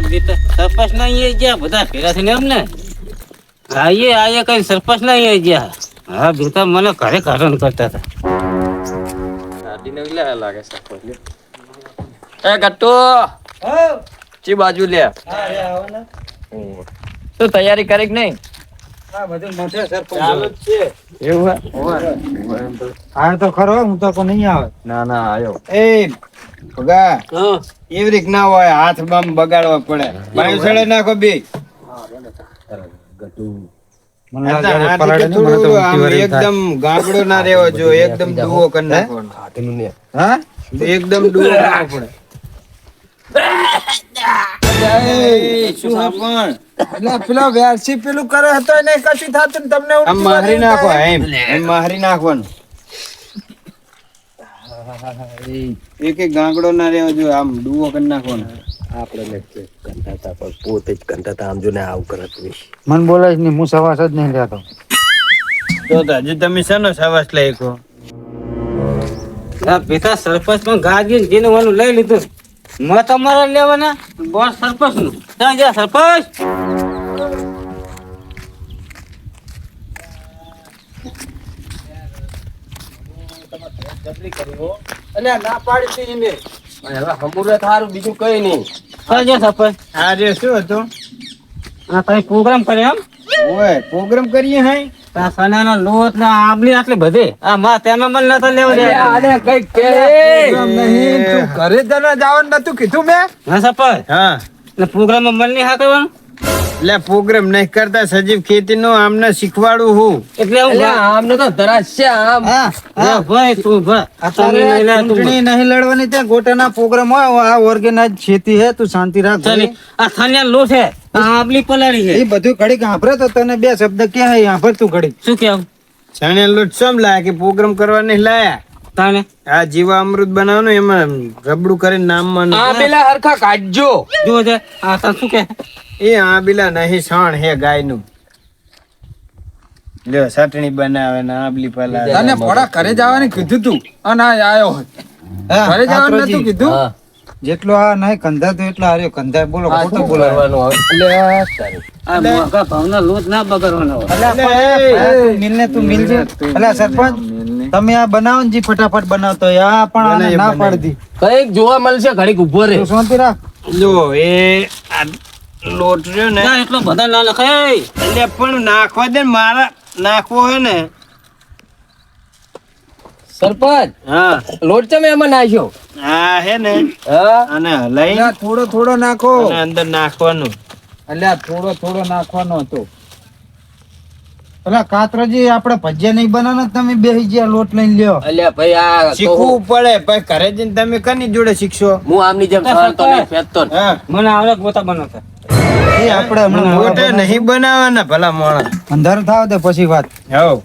આ બેટા સરપંચ ના અહીંયા ગયા બધા ભેગા થઈને એમ આઈએ આઈએ કઈ સરપંચ ના અહીંયા ગયા. હા બેટા મને ઘરે કારણ કરતા હતા. એ ગટ્ટુ ચી બાજુ લે. તું તૈયારી કરી કે નહીં? એવું હા? તો. ખરો હું તો નહીં આવે. ના ના આયો. એ ભગા એવી રીત ના હોય હાથ બામ બગાડવા પડે. બાયું સડે નાખો બે. એકદમ ગાબડો ના રહેવો જોઈએ એકદમ ડૂવો કરી નાખવાનો હા? એકદમ ડૂવો કરવો પડે. શું પણ? એટલે પેલો કરે હતો એને કશું થતું ને તમને મારી નાખો એમ. એમ મારી નાખવાનું. એક એક ગાંગડો ના રહેવા જોઈએ આમ ડૂવો કરી નાખવાનો મન બોલે જ નહીં હું સવાસ જ નહીં લેતો તો હજુ તમે શેનો સવાસ લઈ કહો બેટા સરપંચ પણ ગાજી જેને વાનું લઈ લીધું મત અમારા લેવાના બોસ સરપંચનું ત્યાં ગયા સરપંચ એટલે ના પાડી હતી એને. હવે હમુરત હારું બીજું કઈ નહીં. ત્યાં સપન રે શું હતું? આ તમે પ્રોગ્રામ કરે એમ? ઓય પ્રોગ્રામ કરીએ હે? આ સનાનો લોટ ને આંબલી આટલી બધે? આ માં તેમાં ન નતો લેવો દે આને કઈ કે? પ્રોગ્રામ નહીં. તું ઘરે તને જવાનું નતું કીધું મે? હા સપન હા. ને પ્રોગ્રામમાં મન નહીં હા કરવાનું એટલે પ્રોગ્રામ નહીં કરતા સજીવ ખેતી નો આમને શીખવાડું હું. એટલે હું આમને તો ધરાશે આમ. ભાઈ તું ભા તમે ચૂંટણી નહીં લડવાની ત્યાં ગોટાના પ્રોગ્રામ હોય આ ઓર્ગેનાઇઝ ખેતી હે તું શાંતિ રાખ ચાલી. આ થાનિયા લો છે આપલી પલાળી છે. એ બધું કડી સાંભળે તો તને બે શબ્દ ક્યાં હે સાંભળ તું ઘડીક. શું કેવું? ચણે લોટ સમ લાયા કે પ્રોગ્રામ કરવા નહીં લાયા? તાને આ જીવા અમૃત બનાવવાનું એમાં રબડું કરીને નામમાં આ પેલા હરખા કાઢજો. જો છે આ તને શું કે? એ આ બિલા નહીં સાણ હે ગાયનું. લ્યો ચટણી બનાવે ને આબલી પલાળે. તને ભોળા ઘરે જવાની કીધું તું. અને આ આયો ઘરે જવાનું નતું કીધું? જેટલો આ નહીં કંધાતો એટલો હાર્યો. કંધાય બોલો ખોટું શું બોલો. એટલે આ તારી. ભાવના લોટ ના બગડવાનો હોય. મિલ તું મિલજે. એટલે સરપંચ તમે આ બનાવો ને જી ફટાફટ બનાવતો આ પણ આને ના બનાવીએ. કંઈક જોવા મળશે ઘડીક ઊભો રે શાંતિ રાખ. જો એ આ લોટ રહ્યો ને એટલો બધા ના લખાય. એટલે પણ નાખવા દે મારા નાખવો હોય ને. સરપંચ હા. લોટ મેં એમાં નાખ્યો? આ હે ને. હા. અને હલાઈ. થોડો થોડો નાખો. અને અંદર નાખવાનું. એટલે આ થોડો થોડો નાખવાનો હતો. પેલા કાતરજી આપણે ભજીયા નહીં બનાવવાના તમે બેસી ગયા લોટ લઈને લ્યો. અલ્યા ભાઈ આ શીખવું પડે ભાઈ ઘરે જઈને તમે કની જોડે શીખશો? હું આમની જેમ સળતો નહીં ફેંકતો મને આવડે ગોતા બનાવતા એ આપણે હમણાં મોટે નહીં. બનાવવાના ભલા મોણા અંધાર થાવ દે પછી વાત. હવ.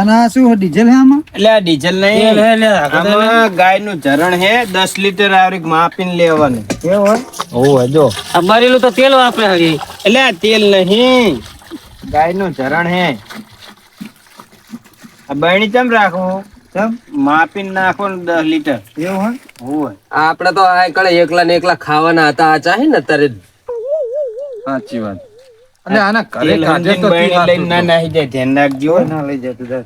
અને આ શું ડીઝલ હે આમાં? એટલે આ ડીઝલ નહીં. આમાં ગાયનું ઝરણ હે દસ લીટર આવરીક માપીને લેવાનું. કેવું હોય? જો. આ બરેલું તો તેલ વાપરે હરી એટલે આ તેલ નહીં. ગાયનું ઝરણ હે આ બરણી ચમ રાખવું? ચમ? માપીને નાખો ને દસ લીટર. એવું હોય? હોય આપણે તો આ કળે એકલા ને એકલા ખાવાના હતા આ ચાહે ને તારે સાચી વાત. અને આના ઘરે કાજે તો ના નાહી જાય ધ્યાન રાખજો. ના લઈ જતું દર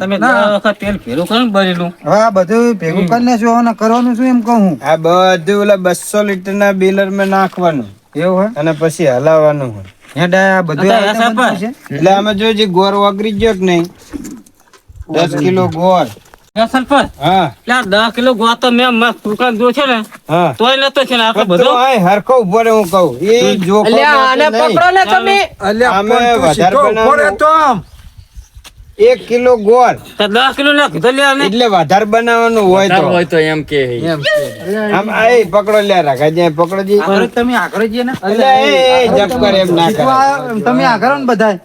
તમે. વખત તેલ ફેરું કરો ને બરેલું હવે બધું ભેગું કરીને શું અને કરવાનું શું એમ કહું હું? આ બધું ઓલા બસો લીટર ના બેલરમાં નાખવાનું. એવું હોય? અને પછી હલાવવાનું હોય. હે બધું એટલે આમાં જોજે ગોર વગરી ગયો કે નહીં દસ કિલો ગોર એ હા. દસ કિલો ગોતો મેં મસ્ત દુકાન જો છે ને. હા. તોય નતો છે ને આખો બધો? બધો હરખો ઊભો રહે હું કહું. એ જો અલ્યા આને પકડો ને તમે. તું વધારે સીધો ઊભો બનાવવાનું. રહેતો આમ. એક કિલો ગોળ. તો દસ કિલો ના લે એટલે વધારે બનાવવાનું હોય તો. હોય તો એમ કે એમ આમ આ પકડો લે રાખા. જી આગળ તમે આકરો જઈએ ને. એટલે એ જપ કરે એમ ના કર. તમે આકરો ને બધાય.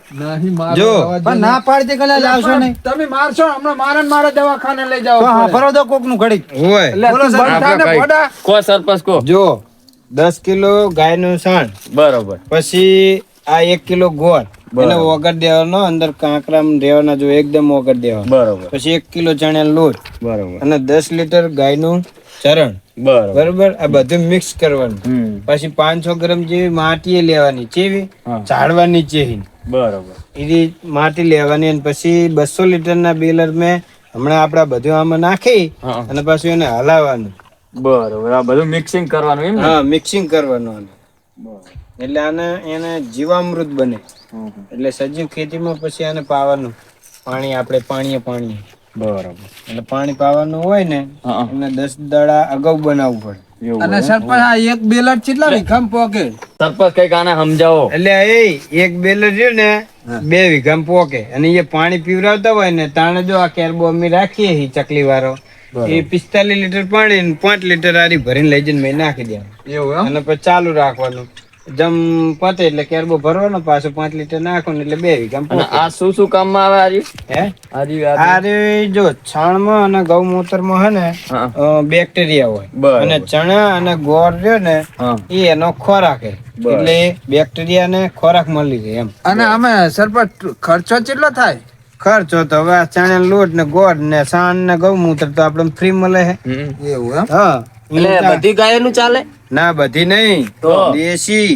જો. પણ ના પાડી દે કલા લાવશો નહીં. તમે મારશો હમણાં મારે ને મારે દવાખાને લઈ જાઓ. તો હા ફરો દો કોકનું ઘડીક. હોય. બોલો આપણે કઈ- કો સરપંચ કો. જો દસ કિલો ગાયનું સાણ બરોબર. પછી આ એક કિલો ગોળ. એને વગર દેવાનો અંદર કાંકરા દેવાના જો એકદમ વગર દેવાનો. બરોબર. પછી એક કિલો ચણા લોટ બરોબર. અને દસ લીટર ગાયનું ચરણ. બરોબર. બરોબર? આ બધું મિક્સ કરવાનું. પછી પાંચસો ગ્રામ જેવી માટી લેવાની ચેવી ઝાડવાની ચેહી બરોબર. એની માટી લેવાની અને પછી બસો લીટર ના બેલર મેં હમણાં આપડા બધું આમાં નાખી અને પાછું એને હલાવવાનું. બરોબર. આ બધું મિક્સિંગ કરવાનું એમ હા મિક્સિંગ કરવાનું આને. એટલે આને એને જીવામૃત બને. એટલે સજીવ ખેતીમાં પછી આને પાવાનું. પાણી આપણે પાણીએ પાણી બરાબર. એટલે પાણી પાવાનું હોય ને એને દસ દાડા અગાઉ બનાવવું પડે. એવું અને સરપંચ આ એક બેલર કેટલા વીઘામ પોકે? સરપંચ કંઈક આને સમજાવો. એટલે એ એક બેલર રહ્યું ને બે વીઘામાં પોકે. અને એ પાણી પીવરાવતા હોય ને તાણે જો આ કેરબો અમે રાખીએ ચકલી વાળો એ પિસ્તાલીસ લીટર પાણી પાંચ લીટર આરી ભરીને લઈ જઈને મેં નાખી દેવાનું. એવું અને પછી ચાલુ રાખવાનું. જમ પતે એટલે કેરબો ભરવાનો પાછો પાંચ લીટર નાખો એટલે બે વીઘા આ શું શું કામમાં આવે આજી હે? આજી આ- આ રે જો છાણમાં અને ગૌમૂત્રમાં હે ને બેક્ટેરિયા હોય. અને ચણા અને ગોળ રહ્યો ને એ એનો ખોરાક એટલે બેક્ટેરિયા ને ખોરાક મળી જાય એમ. અને અમે સરપંચ ખર્ચો કેટલો થાય? ખર્ચો તો હવે આ ચણા લોટ ને ગોળ ને છાણ ને ગૌમૂત્ર તો આપણે ફ્રી મળે હે. એવું એમ? હા. એટલે બધી ગાયોનું ચાલે? ના બધી નહીં. તો? દેશી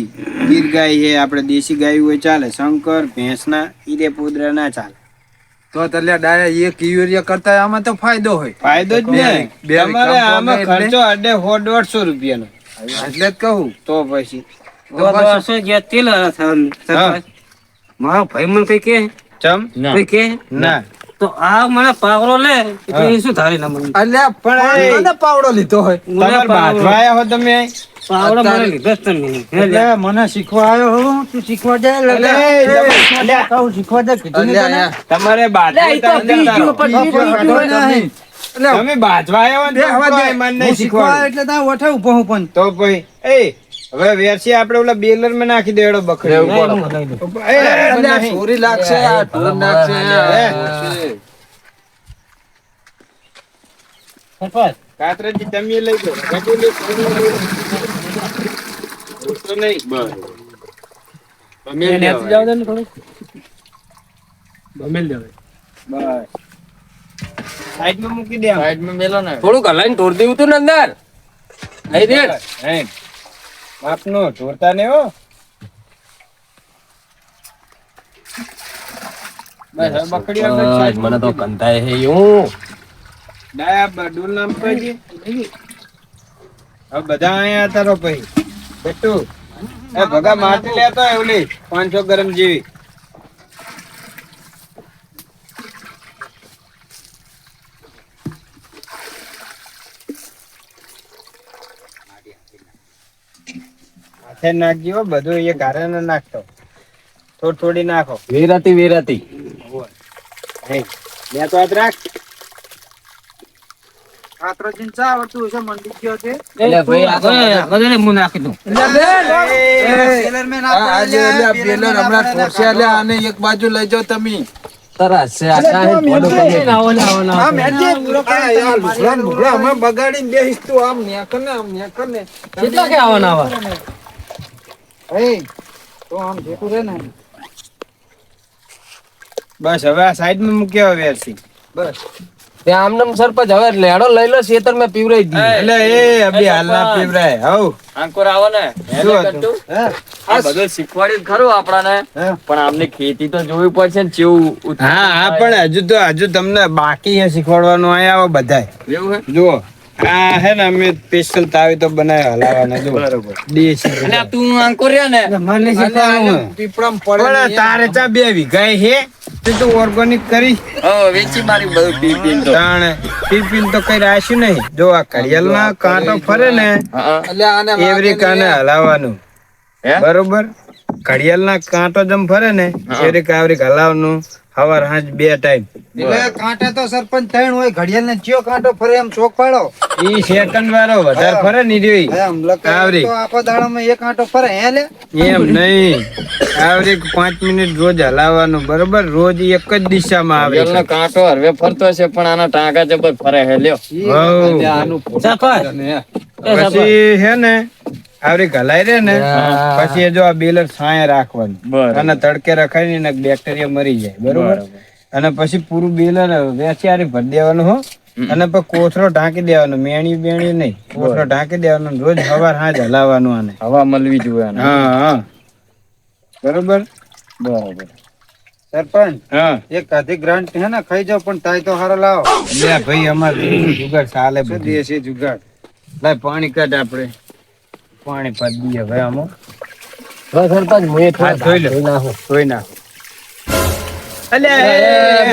ગીર ગાય છે. આપણે દેશી ગાય હોય ચાલે. શંકર ભેંસના ઈરે પોદરા ના ચાલે. તો તલ્યા ડાયા એક યુરિયા કરતા આમાં તો ફાયદો હોય. ફાયદો જ ને. બે તમારે આમાં ખર્ચો અડે હો દોઢસો રૂપિયાનો. એટલે જ કહું. તો પછી. દોઢસો જે તેલ. મારો ભાઈ મને કઈ કે? ચમ? કઈ કે? ના. તો આ મને પાવરો લે એટલે એ શું ધારી ના મને? અલ્યા પણ એ- પાવડો લીધો હોય. તમારે બાજવા હો તમે? મને લીધો તમે. હે મને શીખવા આવ્યો હું તું શીખવા એટલે કહું શીખવા જાય કીધું તને? તમારે તો તમે તમે બાજવા ને દે. શીખવાડું. એટલે ત્યાં ઓઠે ઊભો હું પણ. તો ભાઈ એ હવે વેરસી આપણે ઓલા બેલરમાં નાખી દેડો બકરી. ચોરી લાગશે આ ઢોર નાખશે કાતરાજી તમે લઈ જાઓ. ગટુ તો નહીં. બસ. નેચી જાવ દે ને થોડું. બસ. સાઈડમાં મૂકી દે આમ. સાઈડમાં મેલો ને. થોડુંક હલાઈને ઢોર દેવું તું ને અંદર. નહીં દે. હે. જોરતા ને હો. બસ બકડી મને તો કંધાય હે યું. ડાયા બડુલ નામ કહેજે. હવે બધા અહીંયા તારો ભાઈ. બેટુ એ ભગા માટી લેતો એવલી પાંચસો ગરમ જેવી. હાથે નાખજો બધું એ ઘરે ન નાખતો થોડી થોડી નાખો વેરાતી વેરાતી હે તો હાથ રાખ એક બાજુ લઈ જાઓ તમે બગાડી ને આવો. આમ ને આમ ને ને કેટલા કે આવા આવા? એ તો આમ જેટલું રહે ને બસ હવે આ સાઈડમાં મૂક્યા હવે વેરસી ત્યાં આમને આમ સરપંચ હવે લેડો લઈ લો શેતર મેં પીવરાઈ દી એટલે એ અભી હાલના પીવરાય. હવ આંકોર આવો ને? આ બધું શીખવાડ્યું ખરું આપણાને. પણ આમને ખેતી તો જોવી પડશે ને જેવું હા હા પણ હજુ તો હજુ તમને બાકી શીખવાડવાનું. આયા આવો બધાય. એવું હે? જુઓ. આ હે ને અમે સ્પેશિયલ તાવી તો બનાવ્યા હલાવાના જો બરોબર. દેશી એટલે તું આંકો રે ને મને શીખવાનું હોય. પડે ને તારે ચા બે વીઘા હે તે તો ઓર્ગેનિક કરી. હા વેચી મારી બધું પીપીન તો. તાણે પીપીન તો કઈ રાશ્યું નહીં. જો આ કડિયલ ના કાંટો ફરે ને એટલે અલ્યા આને એવરી કાને હલાવવાનું. હે? બરોબર? ઘડિયાળ ના કાંટો જેમ ફરે ને એવરી કાવરી હલાવવાનું. સવાર હાંજ બે ટાઈમ એટલે કાંટા તો સરપંચ ત્રણ હોય ઘડિયાળ ને ચિયો કાંટો ફરે એમ ચોક પાડો. ઈ સેકન્ડ વાળો વધારે ફરે ની જોઈ. આવરી. તો આખો દાડામાં એક કાંટો ફરે હે લે? એમ નહીં. આવરી પાંચ મિનિટ રોજ હલાવવાનું બરોબર? રોજ એક જ દિશામાં આવે વેલનો કાંટો હરવે ફરતો છે પણ આના ટાંકા જબર ફરે હે લ્યો. આનું સરપંચ. પછી હે ને આવરી ઘલાઈ રે ને પછી જો આ બેલર છાંયે રાખવાનું. અને તડકે રખાય ને બેક્ટેરિયા મરી જાય બરોબર? અને પછી પૂરું બેલર વેચારી ભરી દેવાનું હો. અને પછી કોથરો ઢાંકી દેવાનો મેણી બેણી નહીં. કોથરો ઢાંકી દેવાનો રોજ સવાર હાજ હલાવવાનું આને. હવા મળવી જોઈએ. હા હા. બરોબર? બરોબર. સરપંચ હા. એક અધિક ગ્રાન્ટ હે ને ખાઈ જાવ પણ તાય તો હારો લાવો. ભાઈ અમારે જુગાડ ચાલે. દેશી જુગાડ? લાય પાણી કાઢ આપણે પાણી પાડી દઈએ હવે આમાં બસ સરપંચ હું એ હાથ ધોઈ લે. નાખું. ધોઈ નાખો.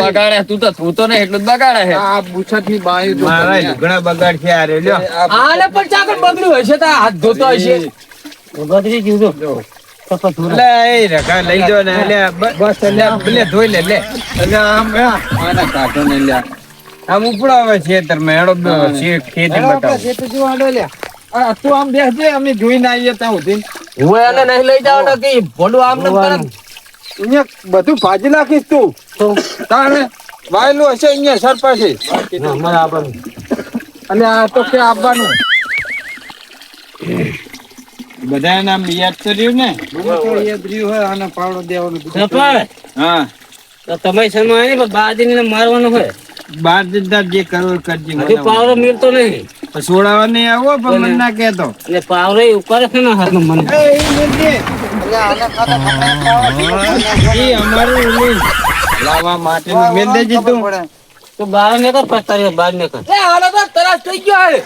બગાડે તું તો તું તો ને એટલું જ બગાડે છે. આ બુછટની બાયું તો મારા. ઘણા બગાડ છે આ રે લ્યો. આને પણ ચાકર બગડ્યું હશે? તો હાથ ધોતો હશે. બદરી ગયું તો લે એ રખા લઈ જો ને લે બસ લે લે ધોઈ લે લે. આમ આના કાઢો ને લ્યા. આમ ઉપડાવે છે ખેતી ખેતર જોવા લ્યા. આ તું આમ બેસજે અમે જોઈને આવીએ ત્યાં સુધી. હું એને નહીં લઈ જાવ ને કે ભોલું આમ ને અહીંયા બધું ભાજી નાખીશ તું. તારે વાયલું હશે અહીંયા સરપાસે ના, અને આ તો કે આવવાનું બધા નામ યાદ કર્યું ને? મને તો યાદ રહ્યું હોય આને પાવડો દેવાનો હા. તો તમે સમય પણ મારવાનું હોય? બાદ જે કરવું કરજે પાવડો મિલતો નહીં. સોડાવા નહીં આવો પણ મને ના કહેતો એટલે પાવરે ઉપર છે ને હાથ મને એ અમારું માટે મેં દે તું તો બાર ને કર પસ્તારી બાર ને કર એ હાલો તો તરસ થઈ ગયો હે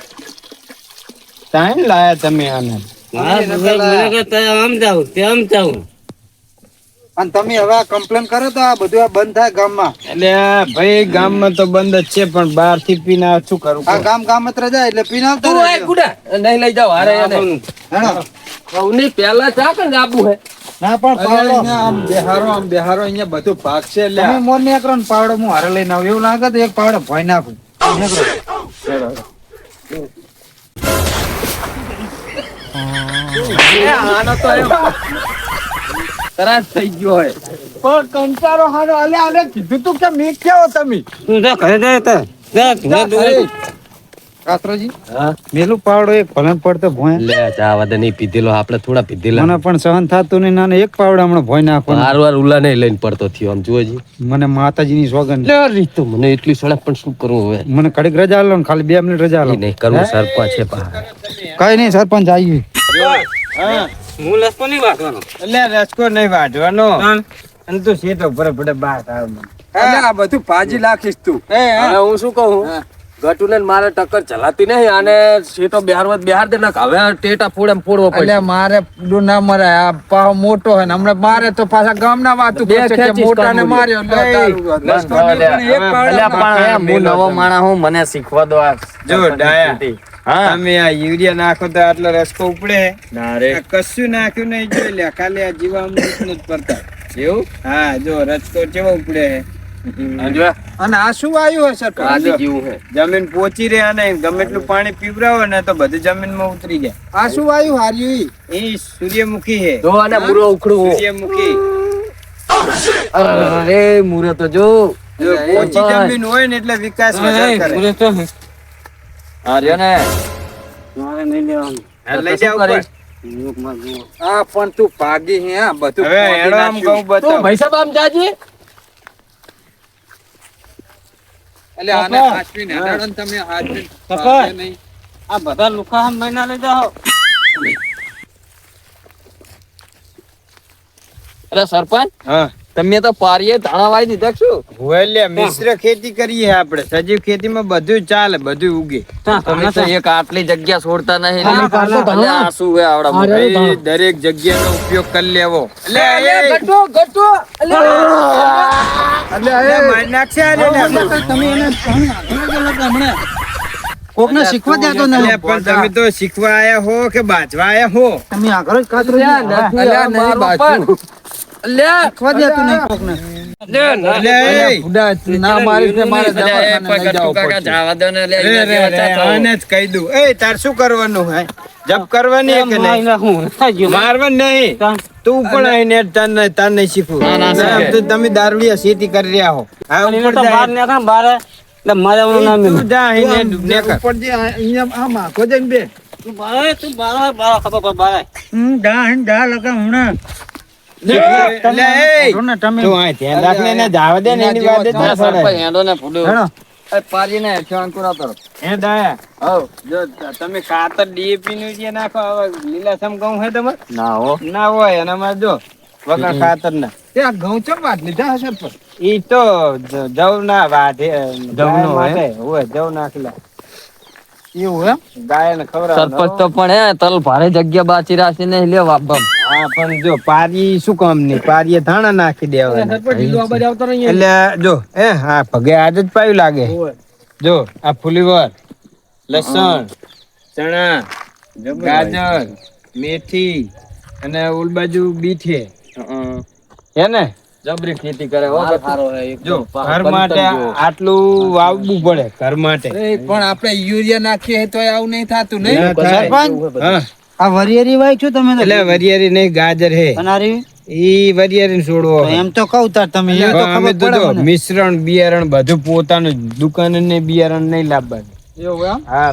તાણ લાયા તમે આને મારા ભૂગલ મને કે તે આમ જાવ તે આમ જાઉં અને તમે હવે કમ્પ્લેન કરો તો આ બધું આ બંધ થાય ગામમાં. એટલે ભાઈ ગામમાં તો બંધ જ છે પણ બહારથી પીને શું કરું આ ગામ ગામ જ જાય એટલે પીને આવતા તું રહેજો. ગુડા નહીં લઈ જાવ હારે હેડો. સૌની પહેલા ચા કે આબુ હે. ના પણ પાવડો. આમ બેહારો આમ બેહારો અહીંયા બધું ભાગ છે તમે લ્યા મોર ને પાવડો હું હારે લઈને આવું. એવું લાગે તો એક પાવડો ભોય નાખું. આનો તો તરસ થઈ ગયો હે પણ કંટાળો હારો અલે આને કીધું તું કે મેં કેવો તમે. તું જા ઘરે જાય તો. જા ઘરે દૂર. કાતરોજી? હા? મેલું પાવડો એક ભલે પડતો ભોય. લે ચા વાદે નહીં પીધેલો આપણે થોડા પીધેલા. મને પણ સહન થતું નહીં નાને એક પાવડો હમણાં ભોય નાખવાનો. વાર વાર ઉલા નહીં લઈને પડતો થયો આમ જોજી મને માતાજીની સોગન લે રીતો મને એટલી સડક પણ શું કરવું હવે? મને કડક રજા લો ને ખાલી બે મિનિટ રજા લો નહીં કરવું સરપંચ છે પા કઈ નહીં સરપંચ આવી હા. હું લસકો નહીં વાગવાનો એટલે રસકો નહીં વાઢવાનો. અને તું સીધો પર પડે બહાર આવ મને. અલે આ બધું ભાજી નાખીશ તું. હું શું કહું? ગટુ ને મારે ટક્કર ચલાતી નહીં અને સીટો બિહાર બિહાર દે નાખ. હવે ટેટા ફોડ એમ ફોડવો પડે મારે ના મરે. આ પાવ મોટો હે ને હમણાં મારે તો પાછા ગામના વાતું બે કરશે મોટા ને માર્યો. ને પણ. હું નવો માણસ હું મને શીખવા દો આ જો ડાયા. તમે આ યુરિયા નાખો તો આટલો રસકો ઉપડે. ના રે. કશું નાખ્યું નહીં જોઈ લે ખાલી આ જીવામૃત જ પડતા. એવું? હા જો રસકો કેવો ઉપડે. અને આ શું આવ્યું હશે કાદી જેવું હે. જમીન પોચી રહે અને ગમે એટલું પાણી પીવરાવો ને તો બધી જમીનમાં ઉતરી જાય. આ શું આવ્યું હાર્યું એ સૂર્યમુખી હે. જો અને મૂરો ઉખડું સૂર્યમુખી. અરે મૂરો તો જો. જો પોચી જમીન હોય ને એટલે વિકાસ વધારે કરે. હે. રહ્યો ને મારે નહીં લેવાનું લઈ જાવ. હું પણ તું ભાગી હે આ બધું હવે ખોદી આમ કહું બતાવ તું ભાઈ સાહેબ આમ જાજી એટલે આને. હાચવીને હેડાડો તમે હાચવીને પપ્પા. નહીં. આ બધા લુખા આમ મહિના લઈ જાઓ અરે સરપંચ હા તમે તો પારીએ ધાણા વાઈ દીધા શું? હોય મિશ્ર ખેતી કરીએ આપણે. સજીવ ખેતીમાં બધું ચાલે બધું ઉગે. તમે તો એક આટલી જગ્યા છોડતા નહીં. હા, કાઢો, કાઢો. અલ્યા, આ શું હે આવડા દરેક જગ્યાનો ઉપયોગ કરી લેવો. એટલે એ- ગટો ગટુ. કોકને શીખવા દેતો નહીં. પણ તમે તો શીખવા આયા હો કે બાજવા આયા હો? તમે આગળ જ કાતરોજી કાકા પડશે. જવા દો હો. હે. તું. પણ આઈને તાર નહીં શીખવું. ના, તમે દારૂડિયા ખેતી કરી રહ્યા હો. હા મારે ઓલું ના તું મિલે. જા આઈને તું આમ નેકર. ઉપર બે. તું બારા તું બારા બારા ખબર પર બારા હમ, જા હમ, લગા હે તમે ખાતર ડીએપી નું જે નાખો હવે ઘઉં હે તમારે? ના હો. ના હોય અને અમારે જો વગર ખાતર ના તે ઘઉં ચમ વાત લીધા હશે પણ? ઈ તો જવ ના હોય જવ નાખેલા. એવું એમ ગાય ને સરપંચ તો પણ હે તલ ભારે જગ્યા બાચી રાખીને લેવા વાપમ. હા પણ જો પારી શું કામની? પારીએ ધાણા નાખી દેવાના. એટલે જો એ હા ભગે આજ જ પાયું લાગે. જો આ ફુલીવર લસણ ચણા ગાજર મેથી અને ઓલ બાજુ બીઠે. હે ને? જબરી ખેતી કરે હો જો ઘર માટે આટલું વાવવું પડે ઘર માટે. પણ આપણે યુરિયા નાખીએ તો આવું નહીં થતું નહીં? સરપંચ? હા. આ વરિયરી વાય છો તમે એટલે વરિયરી નહીં ગાજર હે. અનારી ઈ વરિયરી છોડવો. એમ તો કહું તાર તમે એ તો ખબર પડે મને. મિશ્રણ બિયારણ બધું પોતાનું દુકાન ને બિયારણ નહીં લાવવાનું. એવું એમ? હા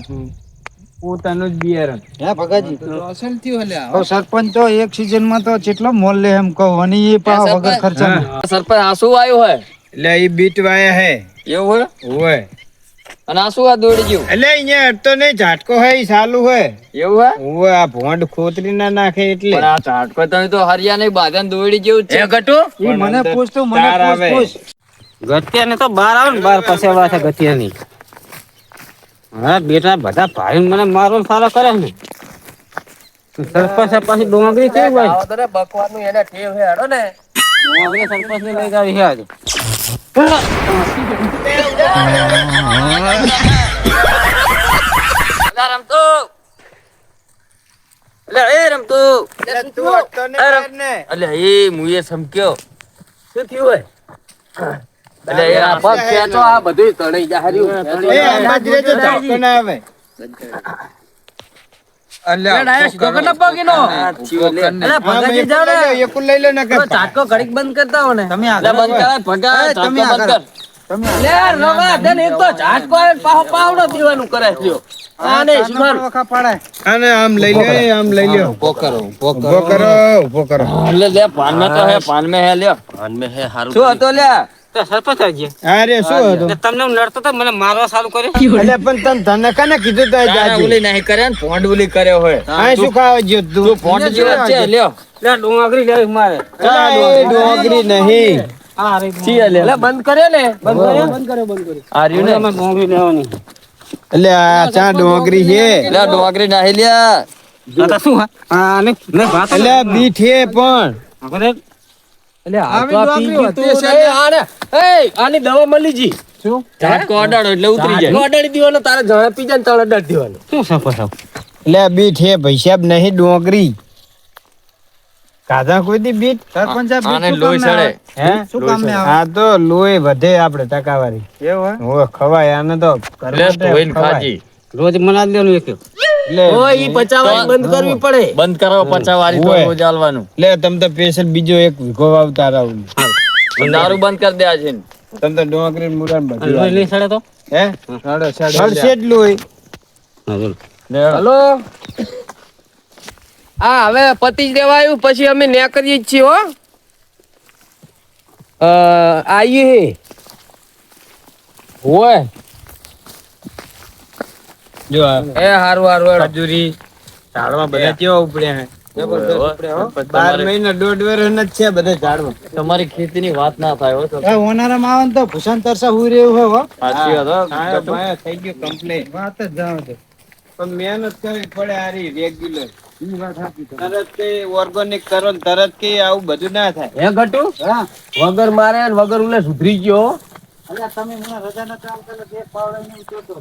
પોતાનું જ બિયારણ. હે ભગાજી? તો અસલ થયું હલે સરપંચ તો એક સીઝનમાં તો કેટલો મોલ લે એમ કહું અને એ પા વગર ખર્ચા સરપંચ આસુ આવ્યો હે એટલે ઈ બીટ વાયા હે. એવું હોય. અને આ શું આ દોડી ગયું? એટલે અહીંયા અડતો નહીં ઝાટકો હે ચાલુ હે એવું હે? હોય આ ભોંડ ખોતરી ના નાખે એટલે. પણ આ ઝાટકો તમે તો હરિયા નહીં બાધા દોડી જેવું છે. ગટુ? મને પૂછ તું મને પૂછ આવે. પૂછ. ને તો બાર આવે ને બાર પાસે આવે છે ગત્યા ની હા બેટા બધા ભાઈ મને મારો ને સારો કરે ને સરપંચ પાછી ડોંગરી કેવી હોય? બકવાનું એને ટેવ હે હેડો ને. ડોંગરી સરપંચ ને લઈ જાવી છે આજે બધું તણાઈ જા બંધ કરતા હો ને. તમે બંધ કરાય તમે બંધ કર. અને આમ લઈ લે આમ લઈ લ્યો. ઊભો કરો ઊભો કરો. ઊભો કરો લે પાનમાં હે લ્યો. પાનમાં હે હારું શું હતો લ્યા? સરપંચ આવી અરે શું હતું? તમને હું લડતો તો મને મારવા સારું કર્યું. એટલે પણ તને તને કને કીધું તો જાજુ ઉલી નહીં કરે ને પોંડ ઉલી કર્યો હોય. આ શું ખાવા જ્યો તું પોંડ જેવો છે લ્યો. લે ડોંગરી મારે. ડોંગરી નહીં. આ રે છી લે લે બંધ કર્યો ને બંધ કર્યો? બંધ કર્યો બંધ કર્યો. આ રહ્યું ને? અમે ડોંગરી લેવાની. એટલે આ ચા ડોંગરી છે. લે ડોંગરી નાહી લ્યા. આ શું હા? આ ને એટલે પણ. આપણે આને. દવા મળી જી. શું? એટલે ઉતરી જાય. અડાડી દીવાનો તારે જણા પી જાય ને અડાડી દીવાનો. શું સરપંચ એટલે બીટ છે પૈસા નહીં ડોંગરી. કાધા કોઈ દી બીટ? સરપંચ આને લોહી હે? શું આવે? આ તો લોહી વધે આપણે ટકાવારી. હે? ખવાય આને તો. ખાજી. રોજ મના એક. ઈ પચાવાળી બંધ કરવી પડે. બંધ કરો પચાવાળી તો રોજ આલવાનું લે તમ તો સ્પેશિયલ બીજો એક વીઘો વાવતા રહો દારૂ બંધ કરી દે આજે. તમ તો ડોંગરી મુરાન બધું લોહી સડે તો. હે? હળશે જ લોહી હા, બોલો. હલો? હા હવે પતિ જ દેવાયું પછી અમે ન્યા કરીએ જ છીએ હો. આઈએ હે. ઓય. જો એ હારું હારું. ખજૂરી ઝાડમાં બધા. કેવા ઉપડ્યા હે? બાર મહિના દોઢ વર્ષ જ છે બધા ઝાડવા તમારી ખેતીની વાત ના થાય. એ ઓનારામાં આવે તો ભૂષણ તરસા હું રહ્યું હોય સાચી વાત હો. થઈ ગયું કમ્પ્લેન વાત જ જાણો છો. પણ મહેનત કરવી પડે આરી રેગ્યુલર તરત કે ઓર્ગેનિક કરો તરત કે આવું બધું ના થાય. હે ગટુ? હા. વગર મારે વગર ઉલે સુધરી ગયો.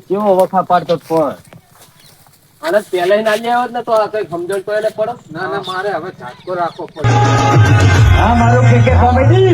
કેવો વખા પાડતો પણ? અને પેલા ના હોત ને તો આ કઈ સમજણ તો એને પડો? ના ના મારે હવે ઝાટકો રાખવો પડે. હા મારું ક્રિકેટ કોમેડી